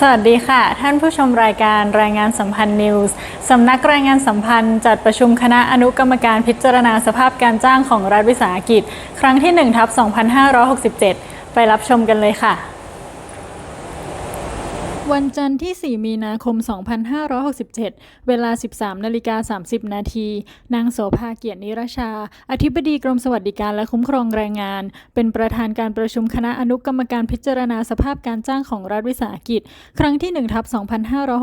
สวัสดีค่ะ ท่านผู้ชมรายการรายงานสัมพันธ์นิวส์สำนักรายงานสัมพันธ์จัดประชุมคณะอนุกรรมการพิจารณาสภาพการจ้างของรัฐวิสาหกิจ ครั้งที่1ทับ2567 ไปรับชมกันเลยค่ะ วันจันทร์ที่ 4 มีนาคม 2567 เวลา 13 นาฬิกา 30 นาที นางโสภาเกียรตินิรชา อธิบดีกรมสวัสดิการและคุ้มครองแรงงาน เป็นประธานการประชุมคณะอนุกรรมการพิจารณาสภาพการจ้างของรัฐวิสาหกิจ ครั้งที่1ทับ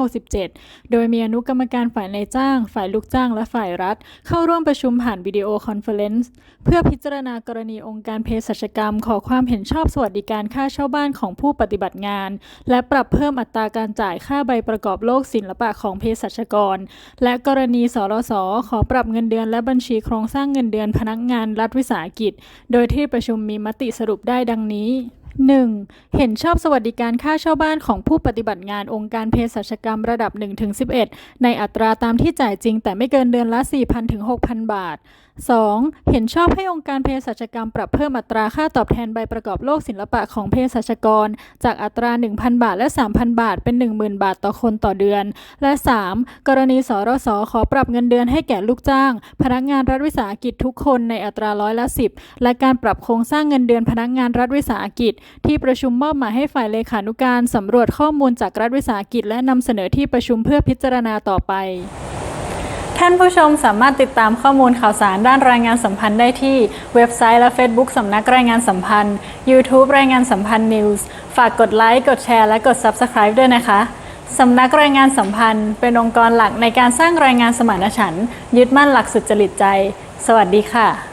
2567 โดยมีอนุกรรมการฝ่ายนายจ้าง ฝ่ายลูกจ้าง และฝ่ายรัฐ เข้าร่วมประชุมผ่านวิดีโอคอนเฟอเรนซ์ เพื่อพิจารณากรณีองค์การเภสัชกรรม ขอความเห็นชอบสวัสดิการค่าเช่าบ้านของผู้ปฏิบัติงาน และปรับเพิ่มอัตราการจ่ายค่าใบประกอบโลกศิลปะของเภสัชกร และกรณีสรสขอปรับเงินเดือนและบัญชีโครงสร้างเงินเดือนพนักงานรัฐวิสาหกิจ โดยที่ประชุมมีมติสรุปได้ดังนี้ 1. เห็นชอบสวัสดิการค่าเช่าบ้านของผู้ปฏิบัติงานองค์การเภสัชกรรมระดับ 1-11 ในอัตราตามที่จ่ายจริงแต่ไม่เกินเดือนละ 4,000ถึง6,000 บาท 2. เห็นชอบให้องค์การเภสัชกรรมปรับเพิ่มอัตราค่าตอบแทนใบประกอบโลกศิลปะของเภสัชกร จากอัตรา 1,000 บาทและ 3,000 บาท เป็น 10,000 บาทต่อคนต่อเดือน และ 3. กรณีสรสขอปรับเงินเดือนให้แก่ลูกจ้าง พนักงานรัฐวิสาหกิจทุกคนในอัตราร้อยละ 10 และการปรับโครงสร้างเงินเดือนพนักงานรัฐวิสาหกิจที่ประชุมมอบหมายให้ฝ่ายเลขานุการสำรวจข้อมูลจากรัฐวิสาหกิจ และนำเสนอที่ประชุมเพื่อพิจารณาต่อไป ท่านผู้ชมสามารถติดตามข้อมูลข่าวสารด้านรายงานสัมพันธ์ได้ที่เว็บไซต์และ Facebook สำนักรายงานสัมพันธ์ YouTube รายงานสัมพันธ์ News ฝากกดไลค์กดแชร์และกด Subscribe ด้วยนะคะสำนักรายงานสัมพันธ์ เป็นองค์กรหลักในการสร้างรายงานสมานฉันท์ยึดมั่นหลักสุจริตใจ สวัสดีค่ะ